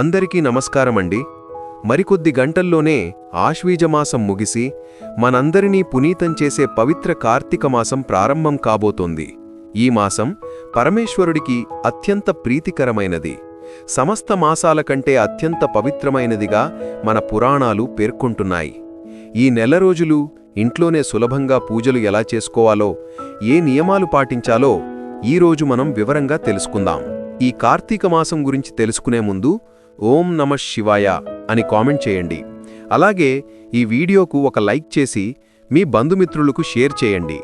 అందరికీ నమస్కారమండి. మరికొద్ది గంటల్లోనే ఆశ్వీజమాసం ముగిసి మనందరినీ పునీతం చేసే పవిత్ర కార్తీక మాసం ప్రారంభం కాబోతోంది. ఈ మాసం పరమేశ్వరుడికి అత్యంత ప్రీతికరమైనది. సమస్త మాసాల కంటే అత్యంత పవిత్రమైనదిగా మన పురాణాలు పేర్కొంటున్నాయి. ఈ నెల రోజులు ఇంట్లోనే సులభంగా పూజలు ఎలా చేసుకోవాలో ఏ నియమాలు పాటించాలో ఈరోజు మనం వివరంగా తెలుసుకుందాం. ఈ కార్తీక మాసం గురించి తెలుసుకునే ముందు ఓం నమ శివాయ అని కామెంట్ చేయండి. అలాగే ఈ వీడియోకు ఒక లైక్ చేసి మీ బంధుమిత్రులకు షేర్ చేయండి.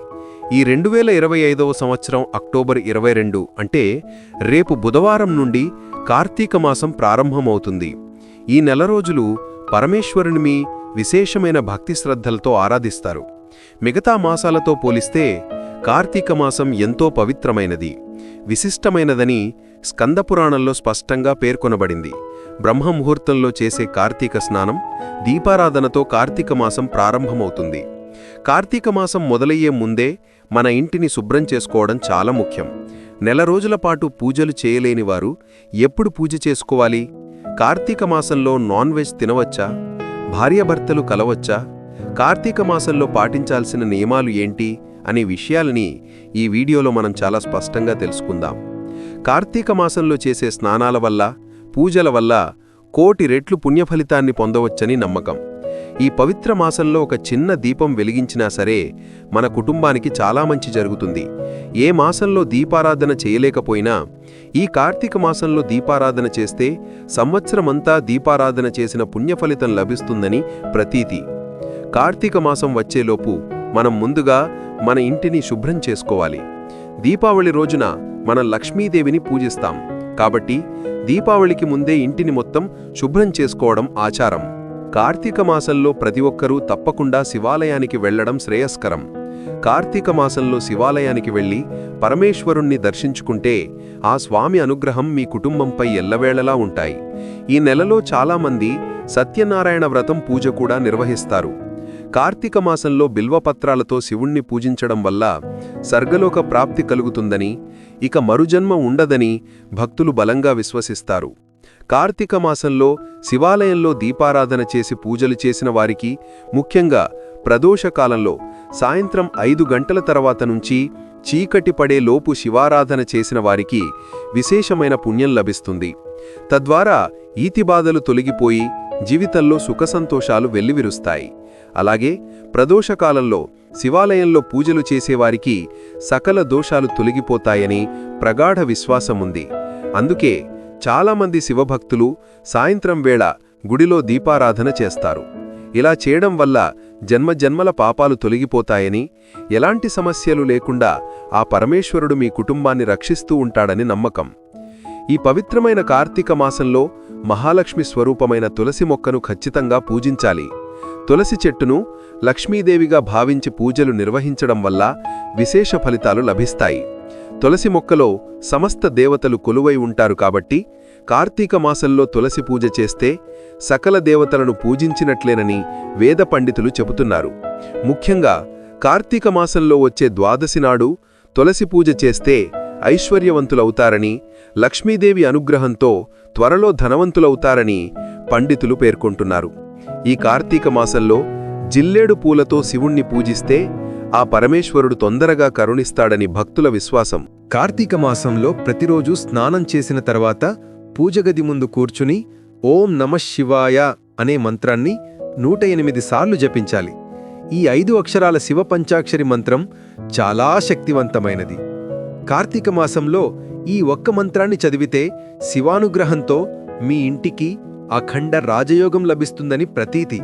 ఈ రెండు వేల ఇరవై ఐదవ సంవత్సరం అక్టోబర్ ఇరవై రెండు అంటే రేపు బుధవారం నుండి కార్తీక మాసం ప్రారంభమవుతుంది. ఈ నెల రోజులు పరమేశ్వరుని మీ విశేషమైన భక్తి శ్రద్ధలతో ఆరాధిస్తారు. మిగతా మాసాలతో పోలిస్తే కార్తీక మాసం ఎంతో పవిత్రమైనది. విశిష్టమైనదని స్కందపురాణంలో స్పష్టంగా పేర్కొనబడింది. బ్రహ్మముహూర్తంలో చేసే కార్తీక స్నానం దీపారాధనతో కార్తీక మాసం ప్రారంభమవుతుంది. కార్తీక మాసం మొదలయ్యే ముందే మన ఇంటిని శుభ్రం చేసుకోవడం చాలా ముఖ్యం. నెల రోజుల పాటు పూజలు చేయలేని వారు ఎప్పుడు పూజ చేసుకోవాలి? కార్తీక మాసంలో నాన్ వెజ్ తినవచ్చా? భార్యాభర్తలు కలవచ్చా? కార్తీక మాసంలో పాటించాల్సిన నియమాలు ఏంటి? అనే విషయాలని ఈ వీడియోలో మనం చాలా స్పష్టంగా తెలుసుకుందాం. కార్తీక మాసంలో చేసే స్నానాల వల్ల పూజల వల్ల కోటి రెట్లు పుణ్యఫలితాన్ని పొందవచ్చని నమ్మకం. ఈ పవిత్ర మాసంలో ఒక చిన్న దీపం వెలిగించినా సరే మన కుటుంబానికి చాలా మంచి జరుగుతుంది. ఏ మాసంలో దీపారాధన చేయలేకపోయినా ఈ కార్తీక మాసంలో దీపారాధన చేస్తే సంవత్సరమంతా దీపారాధన చేసిన పుణ్యఫలితం లభిస్తుందని ప్రతీతి. కార్తీక మాసం వచ్చేలోపు మనం ముందుగా మన ఇంటిని శుభ్రం చేసుకోవాలి. దీపావళి రోజున మనం లక్ష్మీదేవిని పూజిస్తాం. కాబట్టి దీపావళికి ముందే ఇంటిని మొత్తం శుభ్రం చేసుకోవడం ఆచారం. కార్తీక మాసంలో ప్రతి ఒక్కరూ తప్పకుండా శివాలయానికి వెళ్ళడం శ్రేయస్కరం. కార్తీక మాసంలో శివాలయానికి వెళ్ళి పరమేశ్వరుణ్ణి దర్శించుకుంటే ఆ స్వామి అనుగ్రహం మీ కుటుంబంపై ఎల్లవేళలా ఉంటాయి. ఈ నెలలో చాలామంది సత్యనారాయణ వ్రతం పూజ కూడా నిర్వహిస్తారు. కార్తీక మాసంలో బిల్వపత్రాలతో శివుణ్ణి పూజించడం వల్ల సర్గలోక ప్రాప్తి కలుగుతుందని ఇక మరుజన్మ ఉండదని భక్తులు బలంగా విశ్వసిస్తారు. కార్తీక మాసంలో శివాలయంలో దీపారాధన చేసి పూజలు చేసిన వారికి ముఖ్యంగా ప్రదోషకాలంలో సాయంత్రం ఐదు గంటల తర్వాత నుంచి చీకటి పడే లోపు శివారాధన చేసిన వారికి విశేషమైన పుణ్యం లభిస్తుంది. తద్వారా ఈతిబాధలు తొలగిపోయి జీవితంలో సుఖసంతోషాలు వెల్లివిరుస్తాయి. అలాగే ప్రదోషకాలంలో శివాలయంలో పూజలు చేసేవారికి సకల దోషాలు తొలగిపోతాయని ప్రగాఢ విశ్వాసముంది. అందుకే చాలామంది శివభక్తులు సాయంత్రం వేళ గుడిలో దీపారాధన చేస్తారు. ఇలా చేయడం వల్ల జన్మజన్మల పాపాలు తొలగిపోతాయని ఎలాంటి సమస్యలు లేకుండా ఆ పరమేశ్వరుడు మీ కుటుంబాన్ని రక్షిస్తూ ఉంటాడని నమ్మకం. ఈ పవిత్రమైన కార్తీక మాసంలో మహాలక్ష్మి స్వరూపమైన తులసి మొక్కను ఖచ్చితంగా పూజించాలి. తులసి చెట్టును లక్ష్మీదేవిగా భావించి పూజలు నిర్వహించడం వల్ల విశేష ఫలితాలు లభిస్తాయి. తులసి మొక్కలో సమస్త దేవతలు కొలువై ఉంటారు కాబట్టి కార్తీక మాసంలో తులసి పూజ చేస్తే సకల దేవతలను పూజించినట్లేనని వేద పండితులు చెబుతున్నారు. ముఖ్యంగా కార్తీక మాసంలో వచ్చే ద్వాదశి నాడు తులసి పూజ చేస్తే ఐశ్వర్యవంతులవుతారని లక్ష్మీదేవి అనుగ్రహంతో త్వరలో ధనవంతులవుతారని పండితులు పేర్కొంటున్నారు. ఈ కార్తీక మాసంలో జిల్లేడు పూలతో శివుణ్ణి పూజిస్తే ఆ పరమేశ్వరుడు తొందరగా కరుణిస్తాడని భక్తుల విశ్వాసం. కార్తీక మాసంలో ప్రతిరోజు స్నానం చేసిన తర్వాత పూజగది ముందు కూర్చుని ఓం నమ శివాయ అనే మంత్రాన్ని నూట ఎనిమిది సార్లు జపించాలి. ఈ ఐదు అక్షరాల శివ పంచాక్షరి మంత్రం చాలా శక్తివంతమైనది. కార్తీక మాసంలో ఈ ఒక్క మంత్రాన్ని చదివితే శివానుగ్రహంతో మీ ఇంటికి అఖండ రాజయోగం లభిస్తుందని ప్రతీతి.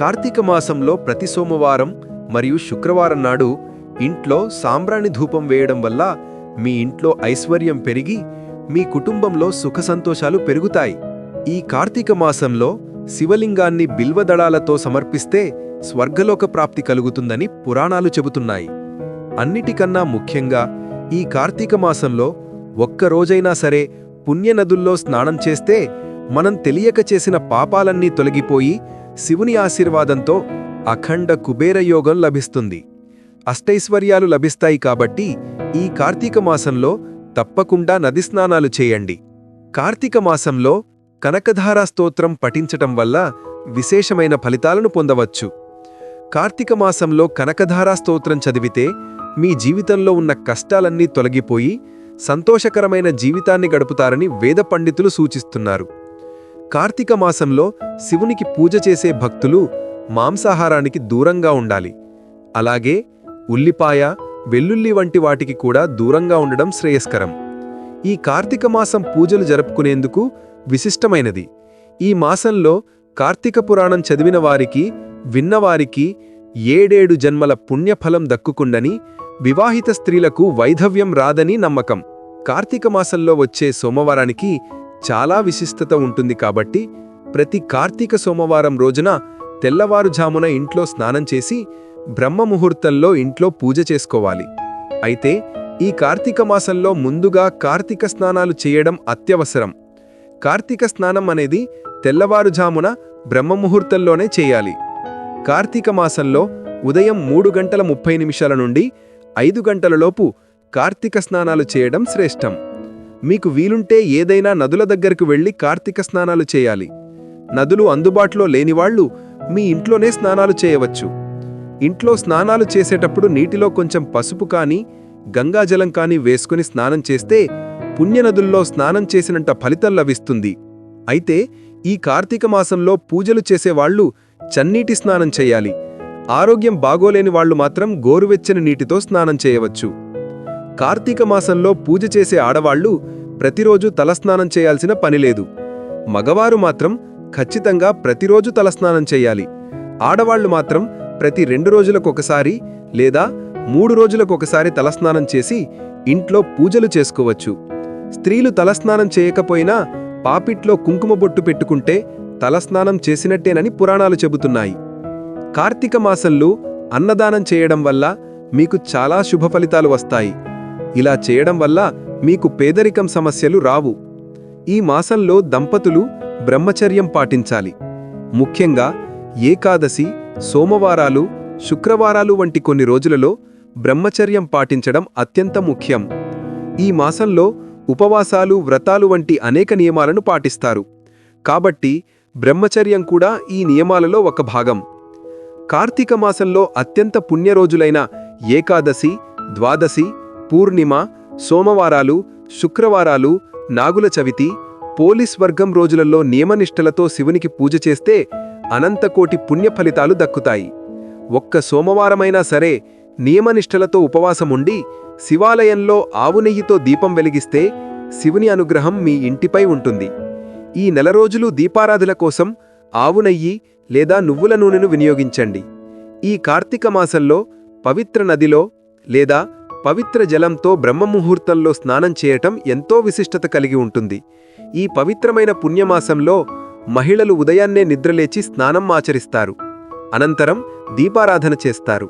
కార్తీక మాసంలో ప్రతి సోమవారం మరియు శుక్రవారం నాడు ఇంట్లో సాంబ్రాణి ధూపం వేయడం వల్ల మీ ఇంట్లో ఐశ్వర్యం పెరిగి మీ కుటుంబంలో సుఖ సంతోషాలు పెరుగుతాయి. ఈ కార్తీక మాసంలో శివలింగాన్ని బిల్వదళాలతో సమర్పిస్తే స్వర్గలోక ప్రాప్తి కలుగుతుందని పురాణాలు చెబుతున్నాయి. అన్నిటికన్నా ముఖ్యంగా ఈ కార్తీక మాసంలో ఒక్కరోజైనా సరే పుణ్యనదుల్లో స్నానం చేస్తే మనం తెలియక చేసిన పాపాలన్నీ తొలగిపోయి శివుని ఆశీర్వాదంతో అఖండ కుబేరయోగం లభిస్తుంది. అష్టైశ్వర్యాలు లభిస్తాయి కాబట్టి ఈ కార్తీక మాసంలో తప్పకుండా నది స్నానాలు చేయండి. కార్తీక మాసంలో కనకధారా స్తోత్రం పఠించటం వల్ల విశేషమైన ఫలితాలను పొందవచ్చు. కార్తీక మాసంలో కనకధారా స్తోత్రం చదివితే మీ జీవితంలో ఉన్న కష్టాలన్నీ తొలగిపోయి సంతోషకరమైన జీవితాన్ని గడుపుతారని వేద పండితులు సూచిస్తున్నారు. కార్తీక మాసంలో శివునికి పూజ చేసే భక్తులు మాంసాహారానికి దూరంగా ఉండాలి. అలాగే ఉల్లిపాయ వెల్లుల్లి వంటి వాటికి కూడా దూరంగా ఉండడం శ్రేయస్కరం. ఈ కార్తీక మాసం పూజలు జరుపుకునేందుకు విశిష్టమైనది. ఈ మాసంలో కార్తీక పురాణం చదివిన వారికి విన్నవారికి ఏడేడు జన్మల పుణ్యఫలం దక్కుకుండని వివాహిత స్త్రీలకు వైధవ్యం రాదని నమ్మకం. కార్తీక మాసంలో వచ్చే సోమవారానికి చాలా విశిష్టత ఉంటుంది కాబట్టి ప్రతి కార్తీక సోమవారం రోజున తెల్లవారుజామున ఇంట్లో స్నానం చేసి బ్రహ్మ ముహూర్తంలో ఇంట్లో పూజ చేసుకోవాలి. అయితే ఈ కార్తీక మాసంలో ముందుగా కార్తీక స్నానాలు చేయడం అత్యవసరం. కార్తీక స్నానం అనేది తెల్లవారుజామున బ్రహ్మముహూర్తంలోనే చేయాలి. కార్తీక మాసంలో ఉదయం మూడు గంటల ముప్పై నిమిషాల నుండి ఐదు గంటలలోపు కార్తీక స్నానాలు చేయడం శ్రేష్టం. మీకు వీలుంటే ఏదైనా నదుల దగ్గరకు వెళ్ళి కార్తీక స్నానాలు చేయాలి. నదులు అందుబాటులో లేనివాళ్ళు మీ ఇంట్లోనే స్నానాలు చేయవచ్చు. ఇంట్లో స్నానాలు చేసేటప్పుడు నీటిలో కొంచెం పసుపు కానీ గంగాజలం కానీ వేసుకుని స్నానం చేస్తే పుణ్యనదుల్లో స్నానం చేసినంత ఫలితం లభిస్తుంది. అయితే ఈ కార్తీక మాసంలో పూజలు చేసేవాళ్ళు చన్నీటి స్నానం చేయాలి. ఆరోగ్యం బాగోలేని వాళ్ళు మాత్రం గోరువెచ్చని నీటితో స్నానం చేయవచ్చు. కార్తీక మాసంలో పూజ చేసే ఆడవాళ్ళు ప్రతిరోజు తలస్నానం చేయాల్సిన పనిలేదు మగవారు మాత్రం ఖచ్చితంగా ప్రతిరోజు తలస్నానం చేయాలి. ఆడవాళ్ళు మాత్రం ప్రతి రెండు రోజులకొకసారి లేదా మూడు రోజులకొకసారి తలస్నానం చేసి ఇంట్లో పూజలు చేసుకోవచ్చు. స్త్రీలు తలస్నానం చేయకపోయినా పాపిట్లో కుంకుమ బొట్టు పెట్టుకుంటే తలస్నానం చేసినట్టేనని పురాణాలు చెబుతున్నాయి. కార్తీక మాసంలో అన్నదానం చేయడం వల్ల మీకు చాలా శుభ ఫలితాలు వస్తాయి. ఇలా చేయడం వల్ల మీకు పేదరికం సమస్యలు రావు. ఈ మాసంలో దంపతులు బ్రహ్మచర్యం పాటించాలి. ముఖ్యంగా ఏకాదశి సోమవారాలు శుక్రవారాలు వంటి కొన్ని రోజులలో బ్రహ్మచర్యం పాటించడం అత్యంత ముఖ్యం. ఈ మాసంలో ఉపవాసాలు వ్రతాలు వంటి అనేక నియమాలను పాటిస్తారు. కాబట్టి బ్రహ్మచర్యం కూడా ఈ నియమాలలో ఒక భాగం. కార్తీక మాసంలో అత్యంత పుణ్యరోజులైన ఏకాదశి ద్వాదశి పూర్ణిమ సోమవారాలు శుక్రవారాలు నాగుల చవితి పోలీస్ వర్గం రోజులలో నియమనిష్టలతో శివునికి పూజ చేస్తే అనంతకోటి పుణ్య ఫలితాలు దక్కుతాయి. ఒక్క సోమవారమైనా సరే నియమనిష్టలతో ఉపవాసముండి శివాలయంలో ఆవు నెయ్యితో దీపం వెలిగిస్తే శివుని అనుగ్రహం మీ ఇంటిపై ఉంటుంది. ఈ నెల రోజులు దీపారాధుల కోసం ఆవు నెయ్యి లేదా నువ్వుల నూనెను వినియోగించండి. ఈ కార్తీక మాసంలో పవిత్ర నదిలో లేదా పవిత్ర జలంతో బ్రహ్మముహూర్తంలో స్నానం చేయటం ఎంతో విశిష్టత కలిగి ఉంటుంది. ఈ పవిత్రమైన పుణ్యమాసంలో మహిళలు ఉదయాన్నే నిద్రలేచి స్నానం ఆచరిస్తారు. అనంతరం దీపారాధన చేస్తారు.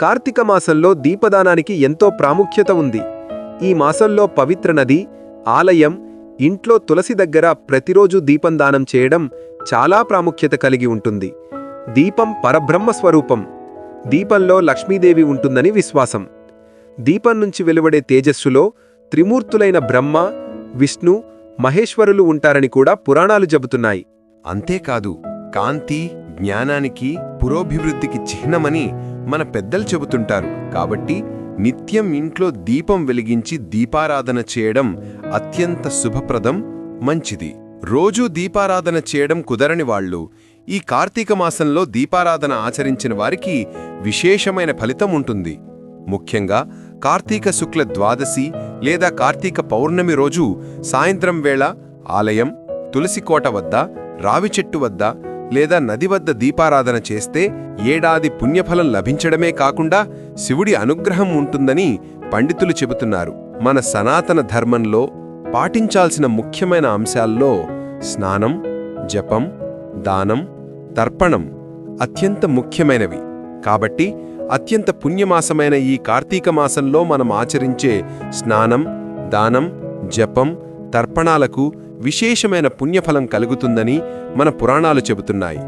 కార్తీక మాసంలో దీపదానానికి ఎంతో ప్రాముఖ్యత ఉంది. ఈ మాసంలో పవిత్ర నది ఆలయం ఇంట్లో తులసి దగ్గర ప్రతిరోజు దీపం దానం చేయడం చాలా ప్రాముఖ్యత కలిగి ఉంటుంది. దీపం పరబ్రహ్మ స్వరూపం. దీపంలో లక్ష్మీదేవి ఉంటుందని విశ్వాసం. దీపం నుంచి వెలువడే తేజస్సులో త్రిమూర్తులైన బ్రహ్మ విష్ణు మహేశ్వరులు ఉంటారని కూడా పురాణాలు చెబుతున్నాయి. అంతేకాదు కాంతి జ్ఞానానికి పురోభివృద్ధికి చిహ్నమని మన పెద్దలు చెబుతుంటారు. కాబట్టి నిత్యం ఇంట్లో దీపం వెలిగించి దీపారాధన చేయడం అత్యంత శుభప్రదం మంచిది. రోజూ దీపారాధన చేయడం కుదరని వాళ్ళు ఈ కార్తీక మాసంలో దీపారాధన ఆచరించిన వారికి విశేషమైన ఫలితం ఉంటుంది. ముఖ్యంగా కార్తీక శుక్ల ద్వాదశి లేదా కార్తీక పౌర్ణమి రోజు సాయంత్రం వేళ ఆలయం తులసికోట వద్ద రావి చెట్టు వద్ద లేదా నది వద్ద దీపారాధన చేస్తే ఏడాది పుణ్యఫలం లభించడమే కాకుండా శివుడి అనుగ్రహం ఉంటుందని పండితులు చెబుతున్నారు. మన సనాతన ధర్మంలో పాటించాల్సిన ముఖ్యమైన అంశాల్లో స్నానం జపం దానం తర్పణం అత్యంత ముఖ్యమైనవి. కాబట్టి అత్యంత పుణ్యమాసమైన ఈ కార్తీక మాసంలో మనం ఆచరించే స్నానం దానం జపం తర్పణాలకు విశేషమైన పుణ్యఫలం కలుగుతుందని మన పురాణాలు చెబుతున్నాయి.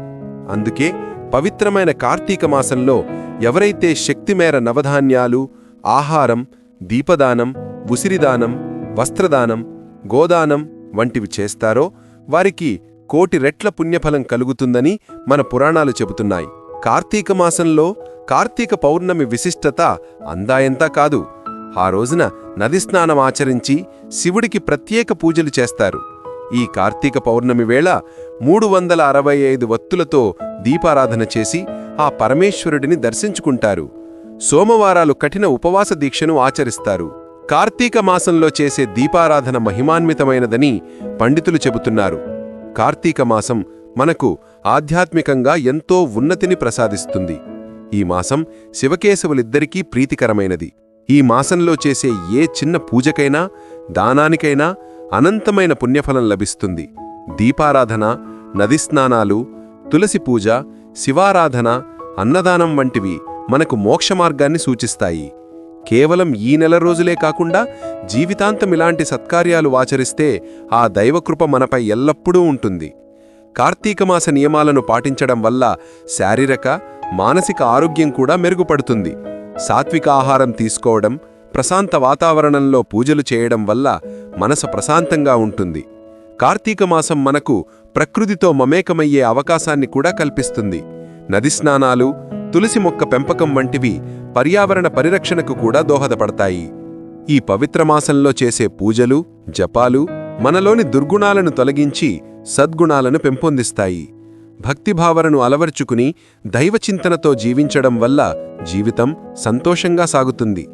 అందుకే పవిత్రమైన కార్తీక మాసంలో ఎవరైతే శక్తిమేర నవధాన్యాలు ఆహారం దీపదానం ఉసిరిదానం వస్త్రదానం గోదానం వంటివి చేస్తారో వారికి కోటి రెట్ల పుణ్యఫలం కలుగుతుందని మన పురాణాలు చెబుతున్నాయి. కార్తీక మాసంలో కార్తీక పౌర్ణమి విశిష్టత అందాయంతా కాదు. ఆ రోజున నది స్నానం ఆచరించి శివుడికి ప్రత్యేక పూజలు చేస్తారు. ఈ కార్తీక పౌర్ణమి వేళ మూడు వందల అరవై ఐదు వత్తులతో దీపారాధన చేసి ఆ పరమేశ్వరుడిని దర్శించుకుంటారు. సోమవారాలు కఠిన ఉపవాస దీక్షను ఆచరిస్తారు. కార్తీక మాసంలో చేసే దీపారాధన మహిమాన్వితమైనదని పండితులు చెబుతున్నారు. కార్తీక మాసం మనకు ఆధ్యాత్మికంగా ఎంతో ఉన్నతిని ప్రసాదిస్తుంది. ఈ మాసం శివకేశవులిద్దరికీ ప్రీతికరమైనది. ఈ మాసంలో చేసే ఏ చిన్న పూజకైనా దానానికైనా అనంతమైన పుణ్యఫలం లభిస్తుంది. దీపారాధన నది స్నానాలు తులసి పూజ శివారాధన అన్నదానం వంటివి మనకు మోక్షమార్గాన్ని సూచిస్తాయి. కేవలం ఈ నెల రోజులే కాకుండా జీవితాంతం ఇలాంటి సత్కార్యాలు ఆచరిస్తే ఆ దైవకృప మనపై ఎల్లప్పుడూ ఉంటుంది. కార్తీకమాస నియమాలను పాటించడం వల్ల శారీరక మానసిక ఆరోగ్యం కూడా మెరుగుపడుతుంది. సాత్విక ఆహారం తీసుకోవడం ప్రశాంత వాతావరణంలో పూజలు చేయడం వల్ల మనసు ప్రశాంతంగా ఉంటుంది. కార్తీక మాసం మనకు ప్రకృతితో మమేకమయ్యే అవకాశాన్ని కూడా కల్పిస్తుంది. నది స్నానాలు తులసి మొక్క పెంపకం వంటివి పర్యావరణ పరిరక్షణకు కూడా దోహదపడతాయి. ఈ పవిత్ర మాసంలో చేసే పూజలు జపాలు మనలోని దుర్గుణాలను తొలగించి సద్గుణాలను పెంపొందిస్తాయి. భక్తిభావనను అలవర్చుకుని దైవచింతనతో జీవించడం వల్ల జీవితం సంతోషంగా సాగుతుంది.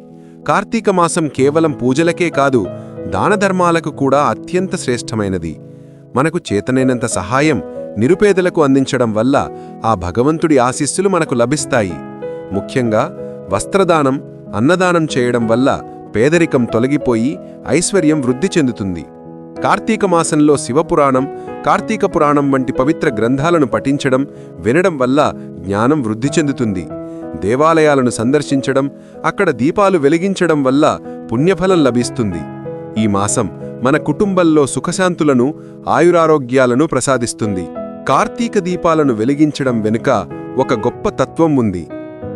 కార్తీక మాసం కేవలం పూజలకే కాదు దానధర్మాలకు కూడా అత్యంత శ్రేష్టమైనది. మనకు చేతనైనంత సహాయం నిరుపేదలకు అందించడం వల్ల ఆ భగవంతుడి ఆశీస్సులు మనకు లభిస్తాయి. ముఖ్యంగా వస్త్రదానం అన్నదానం చేయడం వల్ల పేదరికం తొలగిపోయి ఐశ్వర్యం వృద్ధి చెందుతుంది. కార్తీక మాసంలో శివపురాణం కార్తీక పురాణం వంటి పవిత్ర గ్రంథాలను పఠించడం వినడం వల్ల జ్ఞానం వృద్ధి చెందుతుంది. దేవాలయాలను సందర్శించడం అక్కడ దీపాలు వెలిగించడం వల్ల పుణ్యఫలం లభిస్తుంది. ఈ మాసం మన కుటుంబంలో సుఖశాంతులను ఆయురారోగ్యాలను ప్రసాదిస్తుంది. కార్తీక దీపాలను వెలిగించడం వెనుక ఒక గొప్ప తత్వం ఉంది.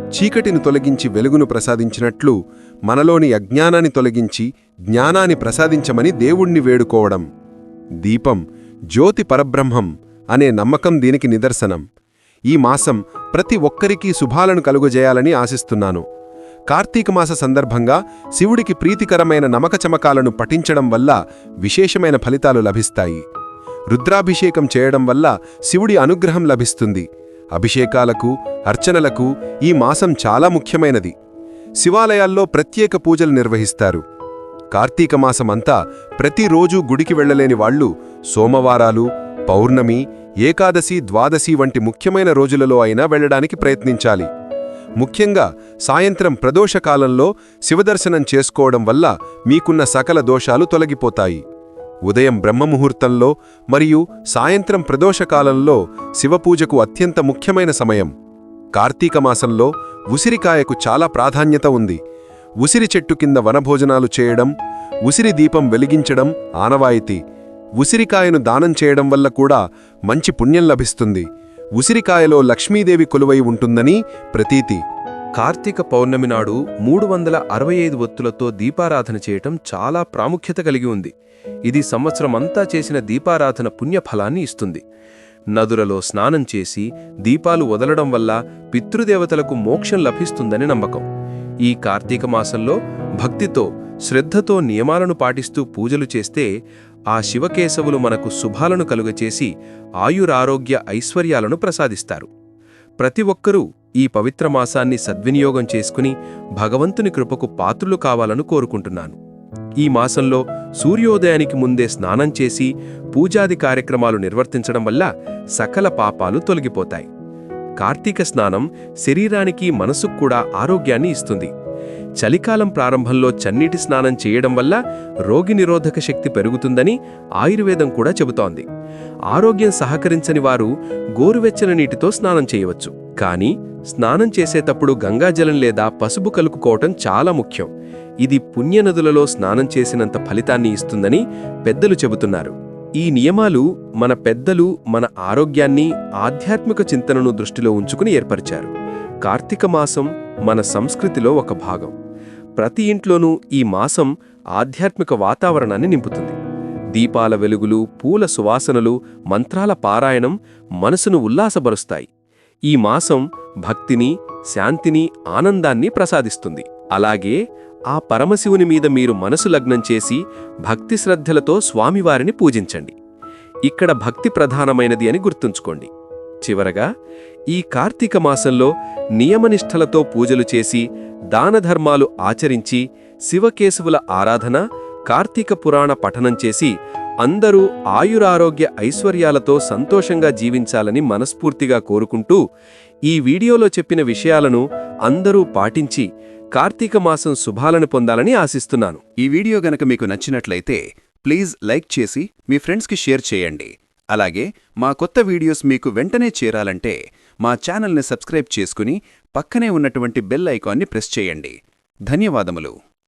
చీకటిని తొలగించి వెలుగును ప్రసాదించినట్లు మనలోని అజ్ఞానాన్ని తొలగించి జ్ఞానాన్ని ప్రసాదించమని దేవుణ్ణి వేడుకోవడం. దీపం జ్యోతి పరబ్రహ్మం అనే నమ్మకం దీనికి నిదర్శనం. ఈ మాసం ప్రతి ఒక్కరికీ శుభాలను కలుగజేయాలని ఆశిస్తున్నాను. కార్తీక మాస సందర్భంగా శివుడికి ప్రీతికరమైన నమకచమకాలను పఠించడం వల్ల విశేషమైన ఫలితాలు లభిస్తాయి. రుద్రాభిషేకం చేయడం వల్ల శివుడి అనుగ్రహం లభిస్తుంది. అభిషేకాలకు అర్చనలకు ఈ మాసం చాలా ముఖ్యమైనది. శివాలయాల్లో ప్రత్యేక పూజలు నిర్వహిస్తారు. కార్తీక మాసమంతా ప్రతిరోజూ గుడికి వెళ్ళలేని వాళ్ళు సోమవారాలు పౌర్ణమి ఏకాదశి ద్వాదశి వంటి ముఖ్యమైన రోజులలో అయినా వెళ్ళడానికి ప్రయత్నించాలి. ముఖ్యంగా సాయంత్రం ప్రదోషకాలంలో శివదర్శనం చేసుకోవడం వల్ల మీకున్న సకల దోషాలు తొలగిపోతాయి. ఉదయం బ్రహ్మముహూర్తంలో మరియు సాయంత్రం ప్రదోషకాలంలో శివపూజకు అత్యంత ముఖ్యమైన సమయం. కార్తీక మాసంలో ఉసిరికాయకు చాలా ప్రాధాన్యత ఉంది. ఉసిరి చెట్టు కింద వనభోజనాలు చేయడం ఉసిరి దీపం వెలిగించడం ఆనవాయితీ. ఉసిరికాయను దానం చేయడం వల్ల కూడా మంచి పుణ్యం లభిస్తుంది. ఉసిరికాయలో లక్ష్మీదేవి కొలువై ఉంటుందని ప్రతీతి. కార్తీక పౌర్ణమి నాడు మూడు వందల అరవై ఐదు ఒత్తులతో దీపారాధన చేయటం చాలా ప్రాముఖ్యత కలిగి ఉంది. ఇది సంవత్సరమంతా చేసిన దీపారాధన పుణ్యఫలాన్ని ఇస్తుంది. నదులలో స్నానం చేసి దీపాలు వదలడం వల్ల పితృదేవతలకు మోక్షం లభిస్తుందని నమ్మకం. ఈ కార్తీక మాసంలో భక్తితో శ్రద్ధతో నియమాలను పాటిస్తూ పూజలు చేస్తే ఆ శివకేశవులు మనకు శుభాలను కలుగచేసి ఆయురారోగ్య ఐశ్వర్యాలను ప్రసాదిస్తారు. ప్రతి ఒక్కరూ ఈ పవిత్ర మాసాన్ని సద్వినియోగం చేసుకుని భగవంతుని కృపకు పాత్రులు కావాలను కోరుకుంటున్నాను. ఈ మాసంలో సూర్యోదయానికి ముందే స్నానం చేసి పూజాది కార్యక్రమాలు నిర్వర్తించడం వల్ల సకల పాపాలు తొలగిపోతాయి. కార్తీక స్నానం శరీరానికి మనసుకు కూడా ఆరోగ్యాన్ని ఇస్తుంది. చలికాలం ప్రారంభంలో చన్నీటి స్నానం చేయడం వల్ల రోగి నిరోధక శక్తి పెరుగుతుందని ఆయుర్వేదం కూడా చెబుతోంది. ఆరోగ్యం సహకరించని వారు గోరువెచ్చని నీటితో స్నానం చేయవచ్చు. కానీ స్నానం చేసేటప్పుడు గంగాజలం లేదా పసుపు కలుపుకోవటం చాలా ముఖ్యం. ఇది పుణ్యనదులలో స్నానం చేసినంత ఫలితాన్ని ఇస్తుందని పెద్దలు చెబుతున్నారు. ఈ నియమాలు మన పెద్దలు మన ఆరోగ్యాన్ని ఆధ్యాత్మిక చింతనను దృష్టిలో ఉంచుకుని ఏర్పరిచారు. కార్తీక మాసం మన సంస్కృతిలో ఒక భాగం. ప్రతి ఇంట్లోనూ ఈ మాసం ఆధ్యాత్మిక వాతావరణాన్ని నింపుతుంది. దీపాల వెలుగులు పూల సువాసనలు మంత్రాల పారాయణం మనసును ఉల్లాసపరుస్తాయి. ఈ మాసం భక్తిని శాంతిని ఆనందాన్ని ప్రసాదిస్తుంది. అలాగే ఆ పరమశివుని మీద మీరు మనసు లగ్నం చేసి భక్తి శ్రద్ధలతో స్వామివారిని పూజించండి. ఇక్కడ భక్తి ప్రధానమైనది అని గుర్తుంచుకోండి. చివరగా ఈ కార్తీక మాసంలో నియమనిష్టలతో పూజలు చేసి దానధర్మాలు ఆచరించి శివకేశవుల ఆరాధన కార్తీక పురాణ పఠనం చేసి అందరూ ఆయురారోగ్య ఐశ్వర్యాలతో సంతోషంగా జీవించాలని మనస్ఫూర్తిగా కోరుకుంటూ ఈ వీడియోలో చెప్పిన విషయాలను అందరూ పాటించి కార్తీక మాసం శుభాలను పొందాలని ఆశిస్తున్నాను. ఈ వీడియో గనక మీకు నచ్చినట్లయితే ప్లీజ్ లైక్ చేసి మీ ఫ్రెండ్స్కి షేర్ చేయండి. అలాగే మా కొత్త వీడియోస్ మీకు వెంటనే చేరాలంటే మా ఛానల్ని సబ్స్క్రైబ్ చేసుకుని పక్కనే ఉన్నటువంటి బెల్ ఐకాన్ని ప్రెస్ చేయండి. ధన్యవాదములు.